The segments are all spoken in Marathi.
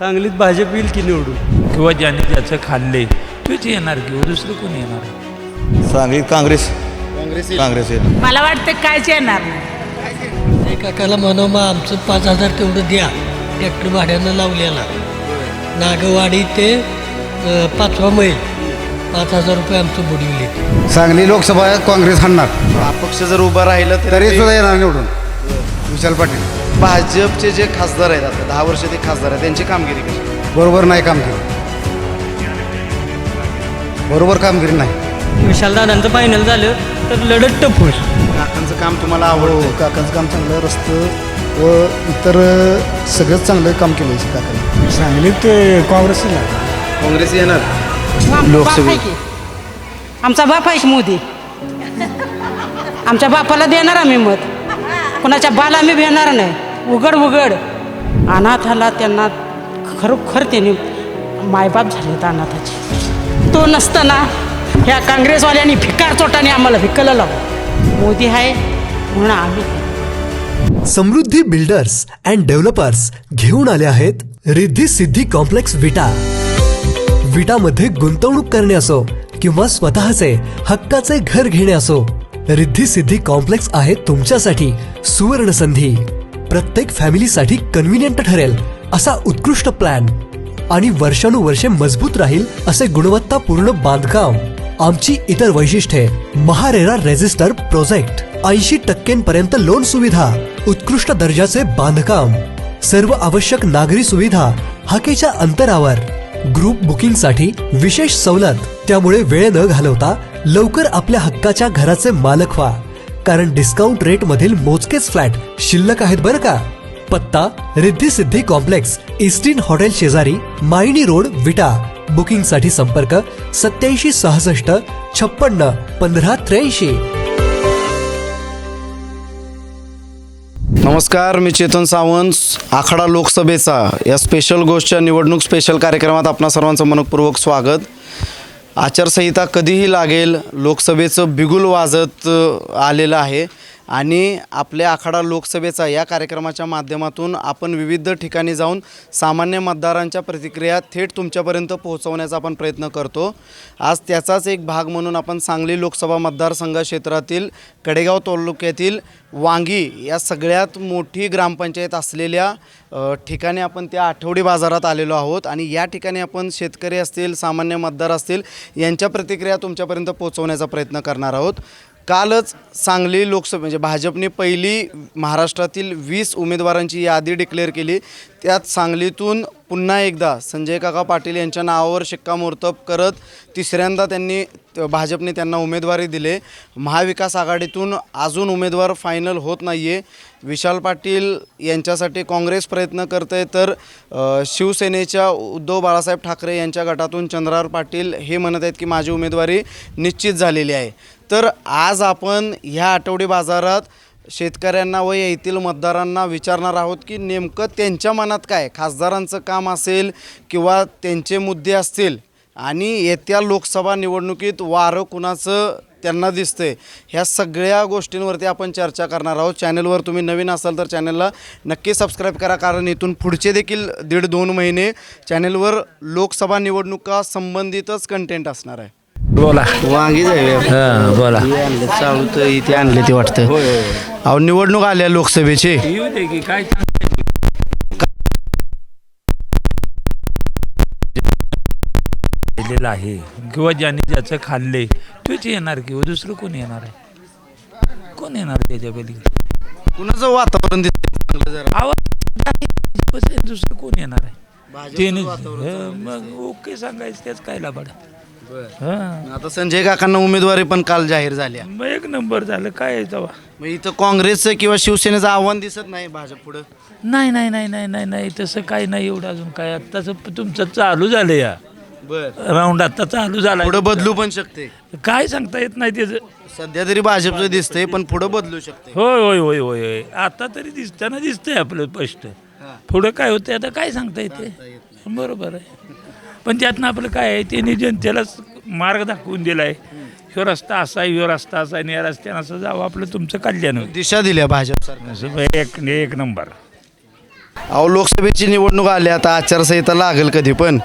सांगलीत भाजप येईल की निवडून? किंवा ज्याने ज्याचं खाल्ले तोच येणार किंवा दुसरं कोण येणार? सांगलीत काँग्रेस. काँग्रेस येईल. मला वाटतं कायच येणार नाही. काकाला म्हणू मग आमचं पाच हजार तेवढं द्या ट्रॅक्टर भाड्यानं लावलेला. नागवाडी ते अं, पाचवा मैल. पाच हजार रुपये आमचं बुडविले सांगली लोकसभा काँग्रेस हाणणार. अपक्ष जर उभं राहिलं तर सुद्धा येणार निवडून. विशाल पाटील. भाजपचे जे खासदार आहेत आता दहा वर्ष ते खासदार आहेत त्यांची कामगिरी कशी? बरोबर नाही काम केलं बरोबर कामगिरी नाही. विशालदादांचं फायनल झालं तर लढत टफ होईल काकांचं काम तुम्हाला आवडतं काकांचं काम चांगलं रस्तं व इतर सगळंच चांगलं काम केलं काकाने. सांगलीत काँग्रेस काँग्रेस येणार? बाप आहे की. आमचा बाप आहे की मोदी? आमच्या बापाला देणार आम्ही मत. कोणाच्या बाला आम्ही भेटणार नाही. उघड उघड. अनाथाला त्यांना खरोखर त्यांनी मायबाप झालेत अनाथाचे. तो नसताना ह्या काँग्रेसवाल्यांनी भिकार चोटाने आम्हाला भिकलं लावलं. मोदी आहे म्हणून आम्ही समृद्धी बिल्डर्स अँड डेव्हलपर्स घेऊन आले आहेत रिद्धी सिद्धी कॉम्प्लेक्स विटा. विटामध्ये गुंतवणूक करणे असो किंवा स्वतःचे हक्काचे घर घेणे असो रिद्धी सिद्धी कॉम्प्लेक्स आहे तुमच्यासाठी. सुवर्ण संधी प्रत्येक फॅमिलीसाठी कन्व्हिनियंट ठरेल असा उत्कृष्ट प्लॅन. आणि वर्षानुवर्षे मजबूत राहील असे गुणवत्तापूर्ण बांधकाम. आमची इतर वैशिष्ट्ये. MahaRERA register project. ऐंशी टक्क्यांपर्यंत लोन सुविधा. उत्कृष्ट दर्जाचे बांधकाम. सर्व आवश्यक नागरी सुविधा. हाकेच्या अंतरावर. ग्रुप बुकिंगसाठी विशेष सवलत. त्यामुळे वेळ न घालवता लवकर आपल्या हक्काच्या घराचे मालक व्हा. कारण डिस्काउंट रेट मधील मोजकेच फ्लॅट शिल्लक आहेत बरं का? पत्ता Riddhi Siddhi complex Eastin hotel शेजारी मायनी रोड विटा. बुकिंगसाठी संपर्क सत्याऐंशी सहासष्ट छप्पन्न पंधरा त्र्याऐंशी. नमस्कार मी चेतन सावंत. आखाडा लोकसभेचा या स्पेशल गोष्टच्या निवडणूक स्पेशल कार्यक्रमात आपणा सर्वांचं मनपूर्वक स्वागत. आचारसंहिता कधीही लागेल लोकसभेचं बिगुल वाजत आलेलं आहे. आणि आपल्या आखाडा लोकसभेचा या कार्यक्रमाच्या माध्यमातून आपण विविध ठिकाणी जाऊन सामान्य मतदारांच्या प्रतिक्रिया थेट तुमच्यापर्यंत पोहोचवण्याचा आपण प्रयत्न करतो. आज त्याचाच एक भाग म्हणून आपण सांगली लोकसभा मतदारसंघ क्षेत्रातील कडेगाव तालुक्यातील वांगी या सगळ्यात मोठी ग्रामपंचायत असलेल्या ठिकाणी आपण त्या आठवडी बाजारात आलेलो आहोत आणि या ठिकाणी आपण शेतकरी असतील सामान्य मतदार असतील यांच्या प्रतिक्रिया तुमच्यापर्यंत पोहोचवण्याचा प्रयत्न करणार आहोत. कालच सांगली लोकसभा म्हणजे भाजपने पहिली महाराष्ट्रातील वीस उमेदवारांची यादी डिक्लेअर केली. त्यात सांगलीतून पुन्हा एकदा संजय काका पाटील यांच्या नावावर शिक्कामोर्तब करत तिसऱ्यांदा त्यांनी भाजपने त्यांना उमेदवारी दिले. महाविकास आघाडीतून अजून उमेदवार फायनल होत नाही आहे विशाल पाटील यांच्यासाठी काँग्रेस प्रयत्न करते तर शिवसेनेच्या उद्धव बाळासाहेब ठाकरे यांच्या गटातून चंद्रार पाटील हे म्हणत आहेत की माझी उमेदवारी निश्चित झालेली आहे. तर आज आपण ह्या आठवडी बाजारात शेतकऱ्यांना व येथील मतदारांना विचारणार आहोत की नेमकं त्यांच्या मनात काय खासदारांचं काम असेल किंवा त्यांचे मुद्दे असतील आणि येत्या लोकसभा निवडणुकीत वारं कुणाचं त्यांना दिसते ह्या सगळ्या गोष्टींवरती आपण चर्चा करणार आहोत. चॅनलवर तुम्ही नवीन असाल तर चॅनलला नक्की सबस्क्राईब करा कारण इथून पुढचे देखील दीड दोन महिने चॅनलवर लोकसभा निवडणुका संबंधितच कंटेंट असणार आहे. बोला. वांगी हां बोला. चालू तर इथे आणले ते वाटतं. अहो निवडणूक आल्या लोकसभेची. काय केलेलं आहे. किंवा ज्याने ज्याचं खाल्ले तोच येणार किंवा दुसरं कोण येणार आहे? कोण येणार त्याच्या पलीकडे? कुणाचं वातावरण चांगलं जरा? दुसरं कोण येणार आहे? त्याने हं, मग ओके सांगायचं त्याच काय लाभाड हां. आता संजय काकांना उमेदवारी पण काल जाहीर झाल्या. मग एक नंबर झालं. काय आहे तेव्हा? मग इथं काँग्रेसचं किंवा शिवसेनेचं आव्हान दिसत नाही भाजप पुढं. नाही नाही नाही नाही नाही नाही. तसं काही नाही एवढं अजून काय. आत्ताच तुमचं चालू झालं या. बर. राऊंड आता चालू झाला. पुढं बदलू पण शकते. काय सांगता येत नाही त्याचं. सध्या तरी भाजपचं दिसतंय पण पुढं बदलू शकते. होय होय होय होय होय. आता तरी दिसताना दिसतंय आपलं स्पष्ट. पुढं काय होतंय आता काय सांगता येते? बरोबर आहे. पण त्यातनं आपलं काय आहे त्यांनी जनतेला मार्ग दाखवून दिलाय. ह्यो रस्ता असा आहे ह्यो रस्ता असा आहे आणि या रस्त्यानं असं जावं आपलं तुमचं कल्याण होईल. दिशा दिल्या भाजप सरकार असं एक एक नंबर. अहो लोकसभेची निवडणूक आली आता आचारसंहिता लागेल कधी पण.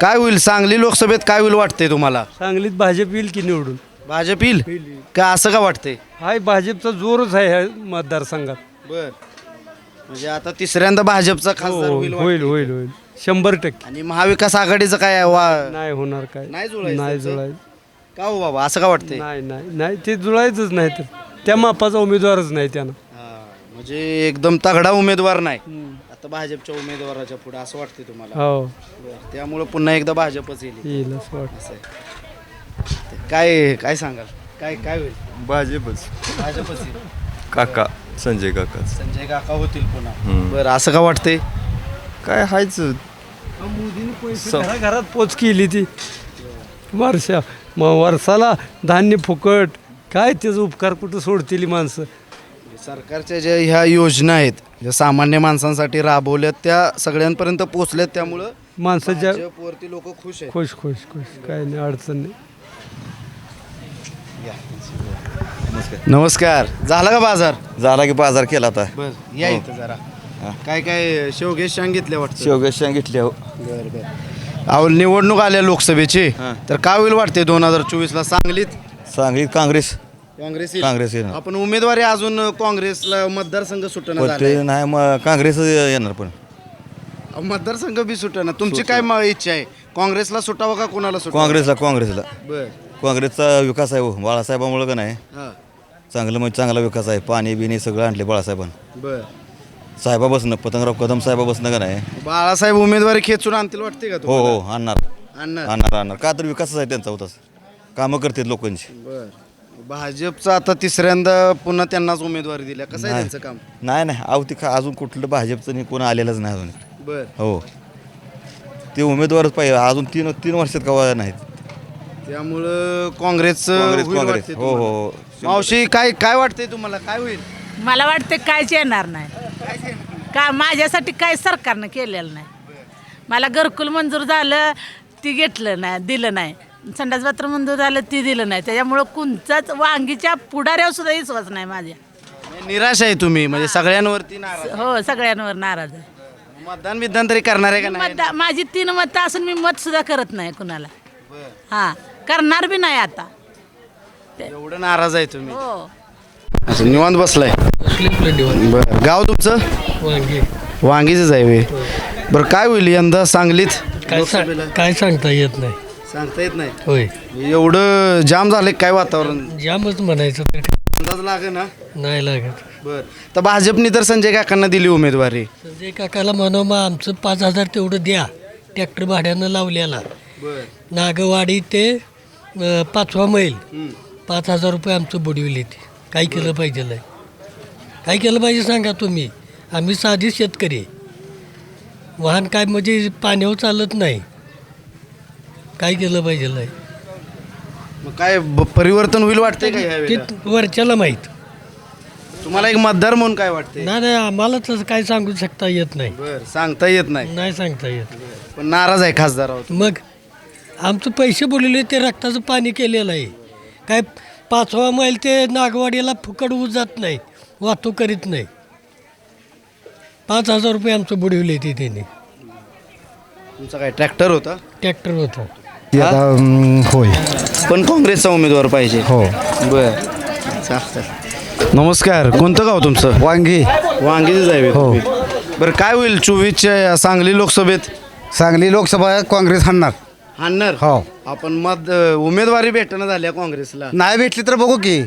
काय होईल सांगली लोकसभेत काय होईल वाटतंय तुम्हाला? सांगलीत भाजप येईल की निवडून? भाजप येईल? का असं का वाटतंय? हाय भाजपचा जोरच आहे ह्या मतदारसंघात. बर. म्हणजे आता तिसऱ्यांदा भाजपचा हो, खासदार होईल होईल वाटतंय. होईल होईल. शंभर टक्के. आणि महाविकास आघाडीचं काय आहे? वा नाही होणार काय. नाही जुळायचं नाही त्यांचं? जुळायचं. का हो बाबा? असं का वाटतंय? नाही नाही नाही ते जुळायचंच नाही तर. त्या मापाचा उमेदवारच नाही त्यानं. हा, म्हणजे एकदम तगडा उमेदवार नाही. आता भाजपच्या उमेदवाराच्या पुढे असं वाटतंय तुम्हाला? हो. बरं. त्यामुळं पुन्हा एकदा भाजपच येईल. येईल असं वाटतं असं आहे. काय काय सांगाल? काय काय होईल? भाजपच. भाजपच येईल. काका संजय काका संजय काका होतील पुन्हा. बरं असं का वाटतंय? काय हायच? घराघरात पोच केली ती. वर्षा मग वर्षाला धान्य फुकट. काय त्याचा उपकार कुठं सोडतील ही माणसं? सरकारच्या ज्या ह्या योजना आहेत ज्या सामान्य माणसांसाठी राबवल्यात त्या सगळ्यांपर्यंत पोहोचल्यात त्यामुळं माणसाच्या भाजपवरती लोक खुश आहेत. खुश खुश खुश. काय नाही अडचण नाही. नमस्कार. झाला का बाजार? झाला की बाजार केला आता. बर या इथं जरा. काय काय शेवगेश सांगितले वाटतं? शेवग्याची सांगितली हो. बर बर. अहो निवडणूक आल्या लोकसभेची. तर काय होईल वाटते दोन हजार चोवीस ला सांगलीत? सांगलीत काँग्रेस. काँग्रेस येईल. काँग्रेस येणार. आपण उमेदवारी अजून काँग्रेसला मतदारसंघ सुटणं पण झालाय. ते नाही मग काँग्रेस येणार पण. मतदारसंघ बी सुटणं तुमची काय म- इच्छा आहे? काँग्रेसला सुटावं का कोणाला सुटावं? काँग्रेसला काँग्रेसला. बर. काँग्रेसचा विकास आहे हो. बाळासाहेबामुळं का नाही? हा. चांगलं म्हणजे चांगला विकास आहे. पाणी बिणी सगळं आणले बाळासाहेबांनी. बर. साहेबापासनं पतंगराव कदम साहेबापासनं का नाही? बाळासाहेब उमेदवारी खेचून आणतील वाटते का हो? हो आणणार. आणणार. आणणार आणणार. का तर विकासच आहे त्यांचा होताच कामं करतात लोकांची. बर. भाजपचं आता तिसऱ्यांदा पुन्हा त्यांनाच उमेदवारी दिल्या. कसं आहे. त्यांचं काम? नाही नाही. अहो ती का अजून कुठलं भाजपचं नाही कोण आलेलंच नाही अजून. बर. हो. ते उमेदवारच पाहिजे अजून तीन तीन वर्षात का नाहीत. त्यामुळं काँग्रेसचं काँग्रेस काँग्रेस. हो हो. हो. मावशी काय काय वाटतंय तुम्हाला? काय होईल? मला वाटतं काहीच येणार नाही. का माझ्यासाठी काही सरकारनं केलेलं नाही. मला घरकुल मंजूर झालं ती घेतलं नाही दिलं नाही. संडास बाथरूम मंजूर झालं ती दिलं नाही. त्याच्यामुळं कोणचाच वांगीच्या पुढाऱ्यावर सुद्धा विश्वास नाही माझ्या. निराश आहे तुम्ही म्हणजे सगळ्यांवरती नाराज हो सगळ्यांवर नाराज आहे. मतदान बिदान तरी करणार आहे का नाही? मत माझी तीन मतं असून मी मत सुद्धा करत नाही कुणाला. हां करणार बी नाही आता. एवढं नाराज आहे तुम्ही. हो. असं निवांत बसलाय. बरं गाव तुमचं? वांगी. वांगीच आहे वे बरं काय होईल यंदा सांगलीत? काय सांग काय सांगता येत नाही. सांगता येत नाही? होय. एवढं जाम झालंय काय वातावरण? जामच म्हणायचं तर. अंदाज लागे ना? नाही लागत. बर. तर भाजपनी तर संजय काकांना दिली उमेदवारी. संजय काकाला म्हणा मग आमचं पाच हजार तेवढं द्या. ट्रॅक्टर भाड्यानं लावलेला. बर. नागवाडी ते अं, पाचवा मैल. पाच हजार रुपये आमचं बुडविले ते. काय केलं पाहिजे काय केलं पाहिजे सांगा तुम्ही? आम्ही साधी शेतकरी. आहे. वाहन काय म्हणजे पाण्यावर चालत नाही. काय केलं पाहिजे मग काय ब- परिवर्तन होईल वाटतंय का ते? वरच्याला माहीत. तुम्हाला एक मतदार म्हणून काय वाटतंय? नाही नाही आम्हाला तसं काय सांगू शकता येत नाही. बर सांगता येत नाही. नाही सांगता येत. पण नाराज आहे खासदार आहोत मग आमचं पैसे बोलले ते रक्ताचं पाणी केलेलं आहे. काय पाचवा मैल ते नागवाडीला फुकट ऊस जात नाही वाहतूक करीत नाही. पाच हजार रुपये आमचं बुडविले ते त्यांनी. तुमचा काय ट्रॅक्टर होता? ट्रॅक्टर होतं. होय. पण काँग्रेसचा उमेदवार पाहिजे. हो. बर. नमस्कार कोणतं गाव तुमचं? वांगी. वांगीच आहे हो. तुम्ही. बरं काय होईल चोवीसच्या या सांगली लोकसभेत? सांगली लोकसभा काँग्रेस हाणणार. हाणणार हो. आपण मत उमेदवारी भेटणं झाल्या काँग्रेसला. नाही भेटली तर बघू की.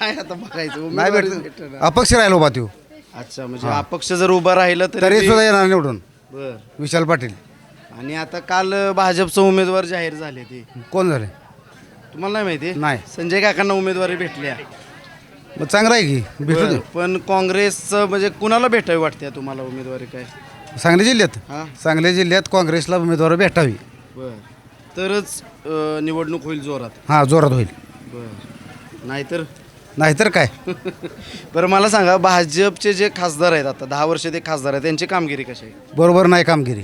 काय आता बघायचं? नाही उमेदवारी भेटणं. अपक्ष राहिलो बा तू अच्छा म्हणजे अपक्ष जर उभा राहिलं तरी सुद्धा येणार निवडून. बर. विशाल पाटील. आणि आता काल भाजपचं उमेदवार जाहीर झाले ते. कोण झाले? तुम्हाला नाही माहिती? नाही. संजय काकांना उमेदवारी भेटल्या. मग चांगलं आहे की. भेटू बरं. पण काँग्रेसचं म्हणजे कुणाला भेटावी वाटते तुम्हाला उमेदवारी काय? दे सांगली जिल्ह्यात? हा. सांगली जिल्ह्यात काँग्रेसला उमेदवार भेटावी. बर. तरच अ, निवडणूक होईल जोरात. हां जोरात होईल. बर. नाहीतर? नाहीतर काय? बरं मला सांगा भाजपचे जे खासदार आहेत आता दहा वर्ष ते खासदार आहेत त्यांची कामगिरी कशी आहे? बरोबर नाही कामगिरी.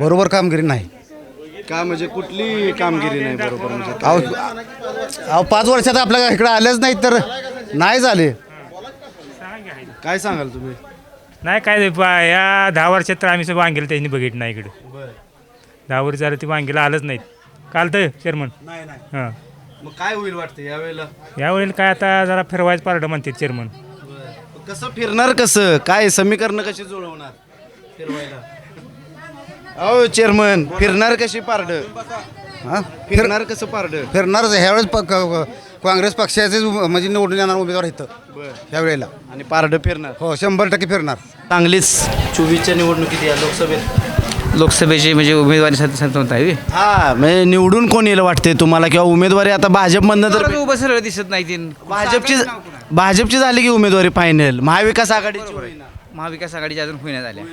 बरोबर कामगिरी नाही. का म्हणजे कुठली कामगिरी नाही बरोबर म्हणजे अहो? अहो पाच वर्षात आपल्या इकडे आलेच नाहीत तर नाही झाले. काय सांगाल तुम्ही? नाही काय ते पा- या दहा वर्षात तर आम्ही सगळं वांगेला त्यांनी बघितलं नाही इकडे. दहा वर्ष झालं ते वांगेला आलंच नाहीत. काल तर चेअरमन नाही नाही. हां. मग काय होईल वाटतं यावेळेला? यावेळेला काय आता जरा फिरवायचं पारडं म्हणते चेअरमन कसं फिरणार कसं? काय समीकरण कशी जुळवणार फिरवायला? अहो चेअरमन फिरणार कशी पारड? हां? फिरणार कसं पारड? फिरणारच आहे. ह्यावेळेस प- क- क- काँग्रेस पक्षाचे म्हणजे निवडून येणार उमेदवार इथं. ह्यावेळेला. आणि पारड फिरणार? हो शंभर टक्के फिरणार. चांगलीच. चोवीसच्या निवडणुकीत या लोकसभेत. लोकसभेची म्हणजे उमेदवारी संत आहे. हा म्हणजे निवडून कोण येईल वाटते तुम्हाला? किंवा उमेदवारी आता भाजपमधनं तर उभं सरळ दिसत नाही तीन भाजपची भाजपची झाली की उमेदवारी फायनल महाविकास आघाडीची होईना. महाविकास आघाडीच्या अजून होईना झाल्या.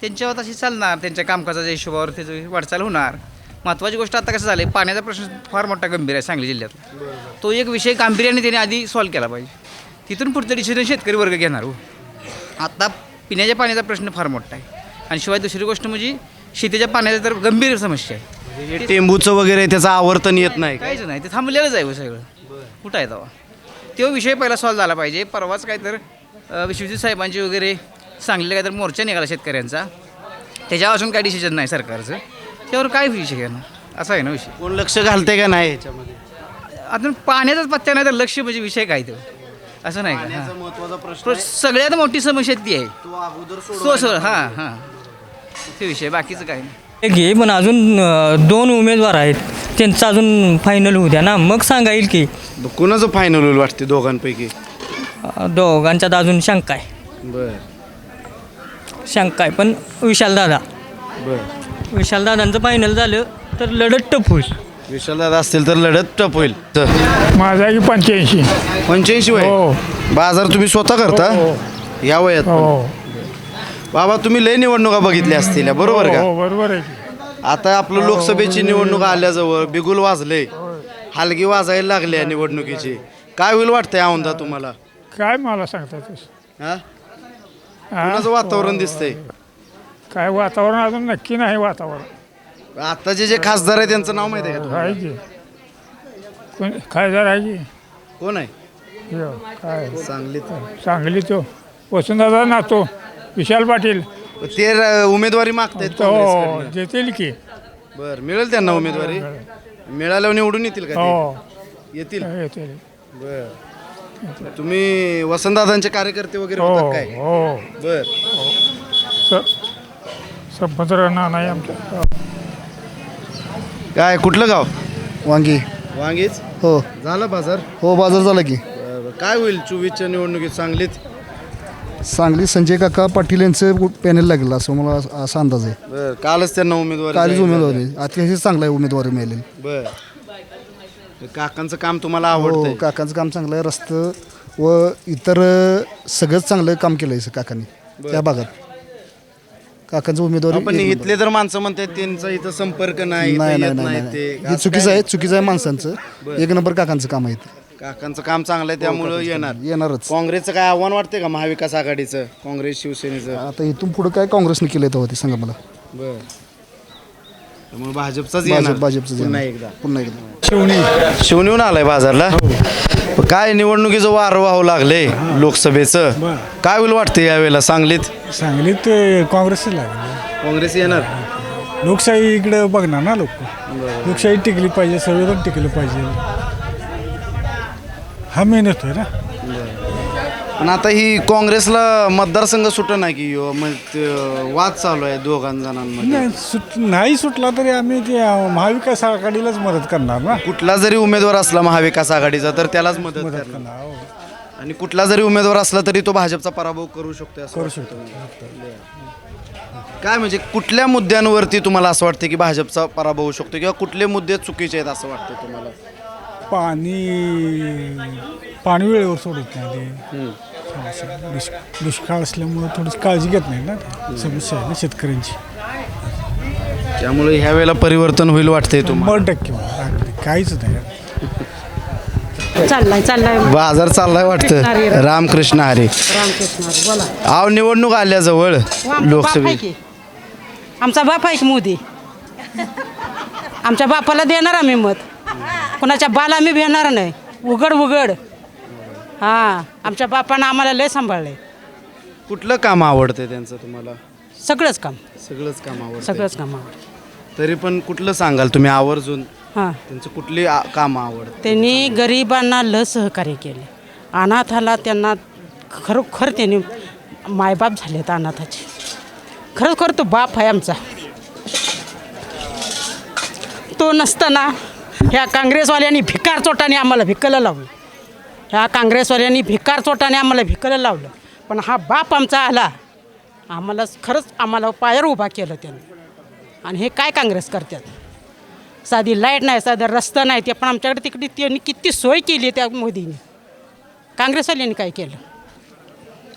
त्यांच्यावर तशी चालणार त्यांच्या कामकाजाच्या हिशोबावर त्याची वाटचाल होणार. महत्त्वाची गोष्ट आता कसं झालं पाण्याचा प्रश्न फार मोठा गंभीर आहे सांगली जिल्ह्यात तो एक विषय गांभीर्याने त्यांनी आधी सॉल्व्ह केला पाहिजे. तिथून पुढचं डिसिजन शेतकरी वर्ग घेणार हो. आता पिण्याच्या पाण्याचा प्रश्न फार मोठा आहे. आणि शिवाय दुसरी गोष्ट म्हणजे शेतीच्या पाण्याचा तर गंभीर समस्या आहे. हे टेंबूचं वगैरे त्याचं आवर्तन येत नाही का? काहीच नाही ते थांबलेलंच आहे हो सगळं. कुठं आहे तेव्हा? तो विषय पहिला सॉल्व झाला पाहिजे. परवाच काय तर अ, विश्वजित साहेबांची वगैरे सांगलेलं काय तर मोर्चा निघाला शेतकऱ्यांचा. त्याच्यावर अजून काय डिसिजन नाही सरकारचं. त्यावर काय विषय घेणार असा आहे ना विषय. कोण लक्ष घालते का नाही ह्याच्यामध्ये? अजून पाण्याचाच पत्त्या नाही तर लक्ष म्हणजे विषय काय तो? असं नाही का? हां. महत्त्वाचा प्रश्न पण सगळ्यात मोठी समस्या ती आहे. तो अगोदर सो सो हां हां. ते विषय बाकीचं काय नाही. एक घे पण अजून अं, दोन उमेदवार आहेत. त्यांचं अजून फायनल होऊ द्या ना. मग सांगा येईल की. कुणाचं फायनल होईल वाटते दोघांपैकी? अं, दोघांच्यात अजून शंका आहे. बर. शंका आहे पण विशालदादा बर. विशालदादांचं फायनल झालं तर लढत टप होईल. विशालदादा असतील तर लढत टप होईल. माझा की पंच्याऐंशी. पंच्याऐंशी वय? हो. बाजार तुम्ही स्वतः करता? या वयात पण? बाबा तुम्ही लय निवडणुका बघितल्या असतील बरोबर का? बरोबर आहे की. आता आपलं लोकसभेची निवडणूक आल्याजवळ बिगुल वाजले हलगी वाजायला लागल्या निवडणुकीची. काय होईल वाटतंय औंधा तुम्हाला? काय मला सांगता तसं हा? कुणाचं वातावरण दिसतंय? काय वातावरण अजून नक्की नाही वातावरण. आताचे जे खासदार आहे त्यांचं नाव माहिती आहे का तुम्हाला? आहे की. कोण काय आहे की? कोण आहे? हे, काय? सांगलीत. सांगली तो वसुंधरा नातो. विशाल पाटील. ते र- उमेदवारी मागतायत तो काँग्रेसकडनं. देतील की. बर मिळेल त्यांना उमेदवारी? मिळाल्यावर निवडून येतील का हो. ते? येतील येतील. बर. तुम्ही वसंतदादांचे कार्यकर्ते वगैरे हो होतात काय? हो. बर. संपत्र नाही आमच्या. काय कुठलं गाव? वांगी. वांगीच? हो. झाला बाजार? हो बाजार झाला की. बरं, बरं. काय होईल चोवीसच्या निवडणुकीत सांगलीत? सांगली संजय काका पाटील यांचं पॅनल लागलं असं मला असा अंदाज आहे. बर कालच त्यांना उमेदवारी कालच जाहीर उमेदवारी. अतिशय चांगला आहे उमेदवारी मिळालेली. बर. काकांचं काम तुम्हाला हो आवडतंय? काकांचं काम चांगलं आहे. रस्तं व इतर अ, सगळंच चांगलं काम केलं आहे काकांनी. त्या भागात. काकांचं उमेदवारी पण. इथले तर माणसं म्हणतात त्यांचा इथं संपर्क नाही नाही इथं नाही येत नाही. ते. हे चुकीचं? आहे चुकीचं आहे माणसांचं. एक नंबर काकांचं काम आहे इथं. काकांचं काम चांगलं आहे त्यामुळं काकांचं येणार. येणारच. काँग्रेसचं काय आव्हान वाटते का महाविकास आघाडीचं काँग्रेस शिवसेनेचं? आता इथून पुढं काय काँग्रेसने केलं तेव्हा ते सांगा मला. बर. त्यामुळे भाजपचाच भाजप येणार. भाजपचं पुन्हा. एकदा. पुन्हा एकदा. शिवणीहून आलाय बाजारला? काय निवडणुकीचं वार वाहू लागले लोकसभेचं? काय होईल वाटते यावेळेला? सांगलीत? सांगलीत काँग्रेसच लागले. काँग्रेस येणार? लोकशाही इकडे बघणार ना लोक. लोकशाही टिकली पाहिजे संविधान टिकलं पाहिजे. हा मेहनत आहे ना? पण आता ही काँग्रेसला मतदारसंघ सुट नाही की ह्यो, मग ते वाद चालू आहे दोघां जणांमध्ये नाही सुट नाही सुटला तरी आम्ही ते महाविकास आघाडीलाच मदत करणार ना? कुठला जरी उमेदवार असला महाविकास आघाडीचा तर त्यालाच मदत मदत करणार. करणार हो. आणि कुठला जरी उमेदवार असला तरी तो भाजपचा पराभव करू शकतो असं करू वाटतं. शकतो. काय म्हणजे कुठल्या मुद्द्यांवरती तुम्हाला असं वाटतं की भाजपचा पराभव होऊ शकतो किंवा कुठले मुद्दे चुकीचे आहेत असं वाटतं तुम्हाला? पाणी पाणी वेळेवर सोडत नाही ते. दुष्- दुष्काळ असल्यामुळं थोडीशी काळजी घेत नाही ना ते. समस्या आहे ना शेतकऱ्यांची. त्यामुळे ह्या वेळेला परिवर्तन होईल वाटतंय तुम्हाला? शंभर टक्के अगदी काहीच नाही. चाललाय चाललाय. बाजार चाललाय कृष्ण हरी. वाटतं रामकृष्ण हरी. रामकृष्ण हरी. बोला. आव निवडणूक आल्याजवळ हो, आमचा बाप आहे लोकसभेत की. आमचा बाप आहे की मोदी. आमच्या बापाला देणार आम्ही मत. कोणाच्या बाला आम्ही भेटणार नाही. उघड उघड. हां आमच्या बापानं आम्हाला लय सांभाळलंय. कुठलं काम आवडतं त्यांचं तुम्हाला? सगळंच काम. सगळंच काम आवडतं सगळंच काम आवडतं तरी पण कुठलं सांगाल तुम्ही आवर्जून? हां. त्यांचं कुठली आ- कामं आवडतं त्यांनी गरिबांना ल सहकार्य केले अनाथाला त्यांना खरोखर त्यांनी मायबाप झालेत अनाथाचे. खरोखर तो बाप आहे आमचा. तो नसताना ह्या काँग्रेसवाल्यांनी भिकार चोटाने आम्हाला भिकलं लावलं. ह्या काँग्रेसवाल्यांनी भिकार चोटाने आम्हाला भिकलं लावलं. पण हा बाप आमचा आला. आम्हाला खरंच आम्हाला पायावर उभा केलं त्याने. आणि हे काय काँग्रेस करतात? साधी लाइट नाही साधा रस्ता नाही ते पण आमच्याकडे तिकडे त्यांनी किती सोय केली आहे त्या मोदीने. काँग्रेसवाल्यांनी काय केलं?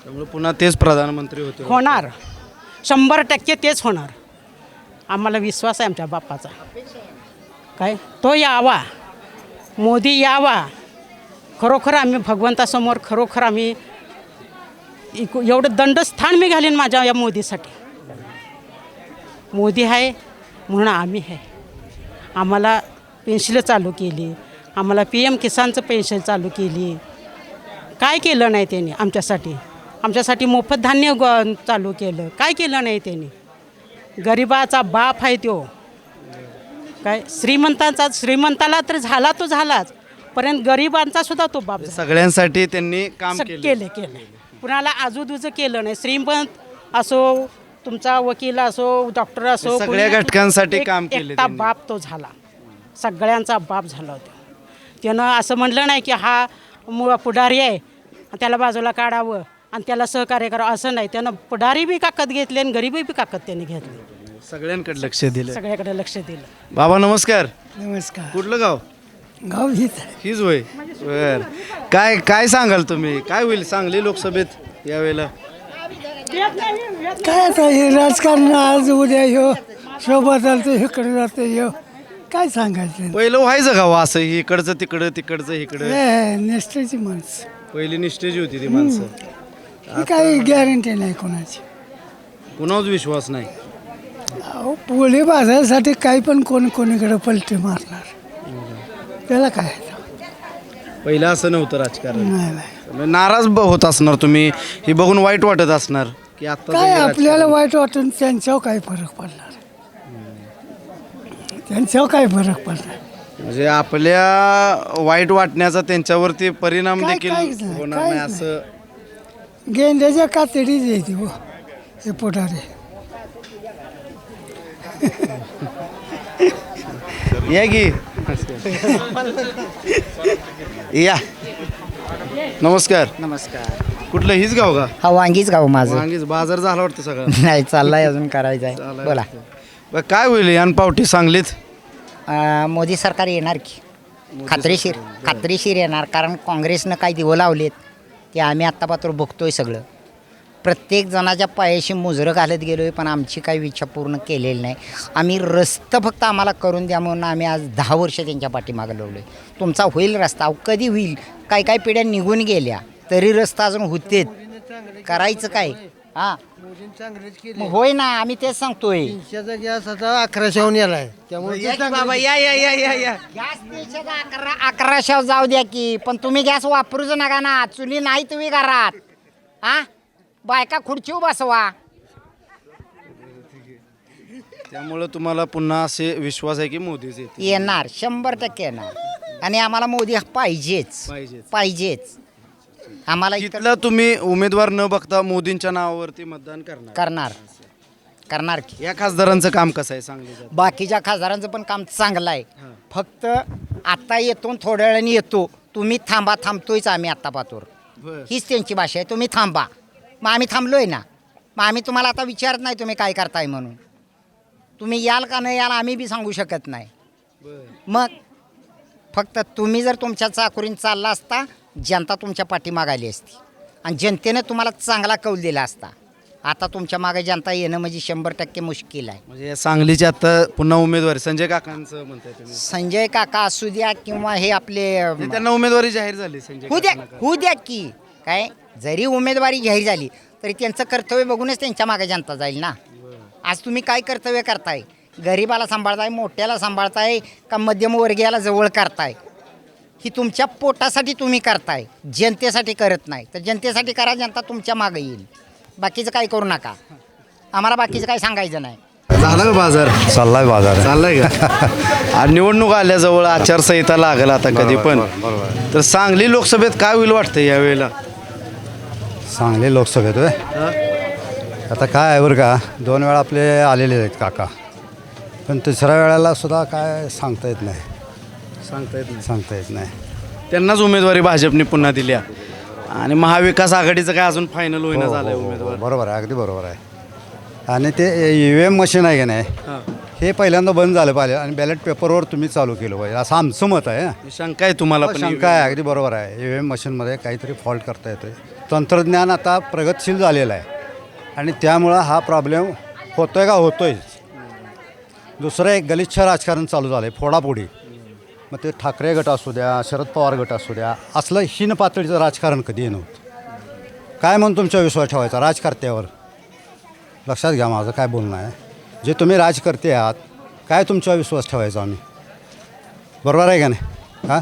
त्यामुळे पुन्हा तेच प्रधानमंत्री होते. होणार. शंभर टक्के तेच होणार. आम्हाला विश्वास आहे आमच्या बाप्पाचा काय? तो यावा. मोदी यावा. खरोखर आम्ही भगवंतासमोर खरोखर आम्ही इक- एवढं दंडस्थान मी घालीन माझ्या या मोदीसाठी. मोदी आहे म्हणून आम्ही आहे आम्हाला पेन्शिलं चालू केली. आम्हाला पी एम किसानचं पेन्शन चालू केली. काय केलं नाही त्यांनी आमच्यासाठी? आमच्यासाठी मोफत धान्य ग चालू केलं. काय केलं नाही त्यांनी? गरिबाचा बाप आहे तो. काय? श्रीमंताचा श्रीमंताला तर झाला तो झालाच. पर्यंत गरिबांचा सुद्धा तो बाप झाला. सगळ्यांसाठी त्यांनी काम सग- केलं. केलं केलं. कुणाला आजूबाजूचं केलं नाही. श्रीमंत असो तुमचा वकील असो डॉक्टर असो सगळ्या कुणी- घटकांसाठी एक- काम केले एकटा त्यांनी. बाप तो झाला. सगळ्यांचा बाप झाला होता. त्यानं असं म्हटलं नाही की हा मु पुढारी आहे. आणि त्याला बाजूला काढावं. आणि त्याला सहकार्य करावं. असं नाही. त्यानं पुढारी बी काकत घेतली आणि गरीबी बी काकत त्यांनी घेतली. सगळ्यांकडे लक्ष दिलं. सगळ्याकडे लक्ष दिलं. बाबा नमस्कार. नमस्कार. कुठलं गाव? गाव हीच. हीच होय. बर. काय काय सांगाल तुम्ही? काय होईल सांगली लोकसभेत यावेळेला? काय आता हे राजकारण आज उद्या ह्यो शोभा चालतो इकडे जातो ह्यो काय सांगायचं? पहिलं व्हायचं गाव असं? इकडचं तिकडं तिकडचं इकडं? हे नेस्टेची माणसं. पहिली निष्ठेची होती ती माणसं. ही काही गॅरंटी नाही कोणाची. कुणाच विश्वास नाही? अहो पोळी बाजारासाठी काही पण कोण कोणीकडे पलटी मारणार. त्याला काय पहिलं असं नव्हतं राजकारण. नाही नाही. त्यामुळे नाराज ब- होत असणार तुम्ही. हे बघून वाईट वाटत असणार की आता काय आपल्याला वाईट वाटून त्यांच्यावर काय फरक पडणार? त्यांच्यावर काय फरक पडणार? म्हणजे आपल्या वाईट वाटण्याचा त्यांच्यावरती परिणाम काय- देखील काहीच नाही, होणार नाही काहीच असं गेंड्याच्या कातडीच येते हो. हे पोटारे. या की या नमस्कार. नमस्कार कुठलं हीच गाव का? हा वांगीच गाव माझं. वांगीच. बाजार झाला वाटतं सगळं. नाही चाललाय अजून करायचं आहे. बोला. बरं, काय होईल यान पावटी सांगलीत? अं, मोदी सरकार येणार की. खात्रीशीर खात्रीशीर येणार कारण काँग्रेसनं काही दिवं लावलेत ते आम्ही आत्तापात्र बघतोय सगळं. प्रत्येक जणाच्या पायाशी मुजरं घालत गेलो आहे पण आमची काही इच्छा पूर्ण केलेली नाही. आम्ही रस्ता फक्त आम्हाला करून द्या म्हणून आम्ही आज दहा वर्ष त्यांच्या पाठीमागं लावलो आहे तुमचा होईल रस्ता अहो कधी होईल? काही काही पिढ्या निघून गेल्या तरी रस्ता अजून होतेत करायचं काय? हां. मग होय ना आम्ही तेच सांगतोय. तीनशेचा गॅस आता अकराशेहून यालाय. या की बाबा या या या या या. गॅस तीनशेचा अकरा अकराशे जाऊ द्या की पण तुम्ही गॅस वापरूच नका ना. चुली नाही तुम्ही घरात. हा? बायका खुर्ची बसवा. त्यामुळं तुम्हाला पुन्हा असे विश्वास आहे की मोदीच येते येणार शंभर टक्के येणार. आणि आम्हाला मोदी पाहिजेच पाहिजेच. पाहिजेच. आम्हाला इतर इथला तुम्ही उमेदवार न बघता मोदींच्या नावावरती मतदान करणार. करणार. करणार की. या खासदारांचं काम कसं आहे सांगलीचं बाकीच्या खासदारांचं पण काम चांगलं आहे. फक्त आता येतो आणि थोड्या वेळाने येतो. तुम्ही थांबा थांबतोयच आम्ही आत्ता पातोर बरं. हीच त्यांची भाषा आहे. तुम्ही थांबा. मग आम्ही थांबलोय ना. मग आम्ही तुम्हाला आता विचारत नाही तुम्ही काय करताय म्हणून. तुम्ही याल का नाही याल आम्ही बी सांगू शकत नाही. मग फक्त तुम्ही जर तुमच्या चाकुरीन चालला असता जनता तुमच्या पाठीमाग आली असती. आणि जनतेनं तुम्हाला चांगला कौल दिला असता. आता तुमच्या मागे जनता येणं म्हणजे शंभर टक्के मुश्किल आहे. म्हणजे या सांगलीचे आता पुन्हा उमेदवार संजय काकांचं म्हणताय तुम्ही. संजय काका असू द्या किंवा हे आपले त्यांना उमेदवारी जाहीर झाली संजय होऊ द्या काकांना. होऊ द्या की. काय? जरी उमेदवारी जाहीर झाली तरी त्यांचं कर्तव्य बघूनच त्यांच्या मागे जनता जाईल ना. आज तुम्ही काय कर्तव्य करताय? गरीबाला सांभाळताय मोठ्याला सांभाळताय का मध्यमवर्गीयाला जवळ करताय? ही तुमच्या पोटासाठी तुम्ही करताय जनतेसाठी करत नाही. तर जनतेसाठी करा जनता तुमच्या मागे येईल. बाकीचं काही करू नका. आम्हाला बाकीचं काही सांगायचं नाही. झाला का बाजार? चाललाय बाजार. चाललाय का? आणि निवडणूक आल्याजवळ आचारसंहिता लागेल आता कधी पण. तर सांगली लोकसभेत काय होईल वाटतं यावेळेला? सांगली लोकसभेत होय. आता काय आहे बरं का दोन वेळा आपले आलेले आहेत काका. पण तिसऱ्या वेळेला सुद्धा काय सांगता येत नाही. सांगता येत नाही. सांगता येत नाही. त्यांनाच उमेदवारी भाजपने पुन्हा दिल्या आणि महाविकास आघाडीचं काय अजून फायनल होईना हो, हो, झालंय हो, उमेदवार. बरोबर आहे अगदी बरोबर आहे. आणि ते ई व्ही एम मशीन आहे का नाही? हे. पहिल्यांदा बंद झालं पाहिजे आणि बॅलेट पेपरवर तुम्ही चालू केलं पाहिजे. असं आमचं मत आहे हं. शंका आहे तुम्हाला हो, पण. शंका आहे. अगदी बरोबर आहे. ई व्ही एम मशीनमध्ये काहीतरी फॉल्ट करता येते तंत्रज्ञान आता प्रगतशील झालेलं आहे. आणि त्यामुळं हा प्रॉब्लेम होतोय का होतोय दुसरं एक गलिच्छ राजकारण चालू झालं आहे फोडाफोडी. मग ते ठाकरे गट असू द्या शरद पवार गट असू द्या असलं हीन पातळीचं राजकारण कधी नव्हतं काय म्हणून तुमचा विश्वास ठेवायचा राजकर्त्यावर? लक्षात घ्या माझं काय बोलणं आहे. जे तुम्ही राजकर्ते आहात काय तुमच्यावर विश्वास ठेवायचा आम्ही? बरोबर आहे का नाही? हां?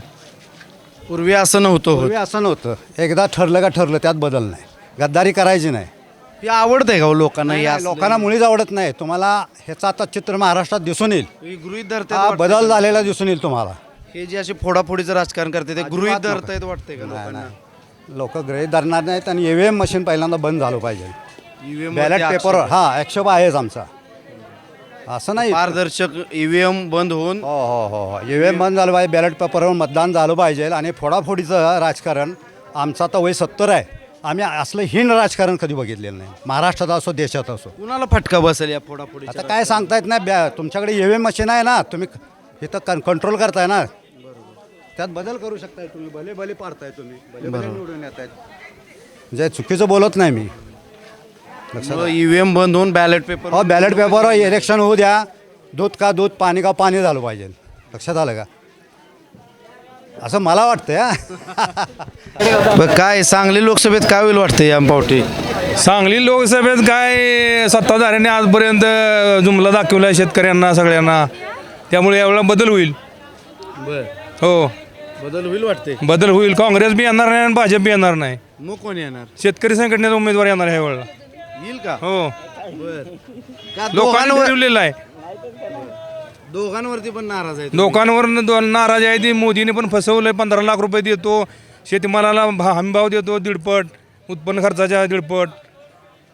पूर्वी असं नव्हतं होत. पूर्वी असं नव्हतं. एकदा ठरलं का ठरलं त्यात बदल नाही. गद्दारी करायची नाही. हे आवडतंय का हो लोकांना? असलं? लोकांना मुळीच आवडत नाही. तुम्हाला ह्याचं आता चित्र महाराष्ट्रात दिसून येईल. गृहीत हा वाटतंय बदल? झालेला दिसून येईल तुम्हाला. हे जे असे फोडाफोडीचं राजकारण करते ते गृहीत अजिबात नको. धरतायत वाटतंय का लोकांना? लोक गृहीत धरणार नाहीत आणि ई व्ही एम मशीन पहिल्यांदा बंद झालं पाहिजे. बॅलेट वरती पेपर हा आक्षेप आहेच आमचा. असं नाही. पारदर्शक ईव्हीएम बंद होऊन हो हो हो हो. एम बंद झालं पाहिजे बॅलेट पेपरवर मतदान झालं पाहिजे आणि फोडाफोडीचं राजकारण आमचं आता वय सत्तर आहे. आम्ही असलं हीन राजकारण कधी बघितलेलं नाही. महाराष्ट्रात असो देशात असो. कुणाला फटका बसेल या फोडाफोडी आता काय सांगता येत नाही ब्या तुमच्याकडे एम मशीन आहे ना तुम्ही इथं कं कंट्रोल करताय ना. त्यात बदल करू शकताय तुम्ही भले भले पाडताय तुम्ही भले भले निवडून येत आहेत जे चुकीचं बोलत नाही मी? ईव्हीएम बंद होऊन बॅलेट पेपर हो बॅलेट पेपरवर इलेक्शन होऊ द्या. दूध का दूध पाणी का पाणी झालं पाहिजे. लक्षात आलं का? असं मला वाटतंय हा. काय सांगली लोकसभेत काय होईल वाटतं या पावटी? सांगली लोकसभेत काय सत्ताधाऱ्यांनी आजपर्यंत जुमला दाखवला आहे शेतकऱ्यांना सगळ्यांना. त्यामुळे यावेळेला बदल होईल. बर. हो. बदल होईल वाटते बदल होईल. काँग्रेस बी येणार नाही आणि भाजप बी येणार नाही. मग कोण येणार? शेतकरी संघटनेचा उमेदवार येणार आहे यावेळेला. येईल का? हो. बर. का लोकांनी दोघांवर ठरवलेलं आहे. दोघांवरती पण नाराज आहे लोकांवर दोन नाराज आहे ती. मोदीने पण फसवलंय. पंधरा लाख रुपये देतो. शेतीमालाला भा- हमीभाव देतो दीडपट. उत्पन्न खर्चाच्या दीडपट.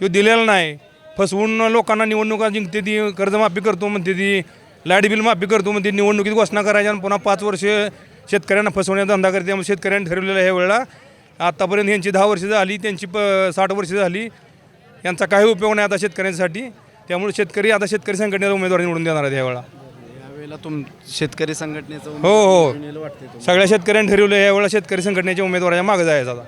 तो दिलेला नाही. फसवून लोकांना निवडणुका जिंकते ती. कर्जमाफी करतो म्हणते ती. लाइट बिल माफी करतो म्हणते निवडणुकीत घोषणा करायच्या आणि पुन्हा पाच वर्ष शेतकऱ्यांना फसवण्याचा धंदा करते. त्यामुळे शेतकऱ्यांनी ठरवलेलं आहे ह्या वेळेला. आत्तापर्यंत यांची दहा वर्ष झाली. त्यांची प साठ वर्ष झाली. यांचा काही उपयोग नाही आता शेतकऱ्यांसाठी. त्यामुळे शेतकरी आता शेतकरी संघटनेचा उमेदवार निवडून देणार आहेत यावेळेला यावेळेला तुम शेतकरी संघटनेचं हो हो. सगळ्या शेतकऱ्यांनी ठरवलं यावेळेला शेतकरी संघटनेच्या उमेदवाराच्या मागे जायचं आता.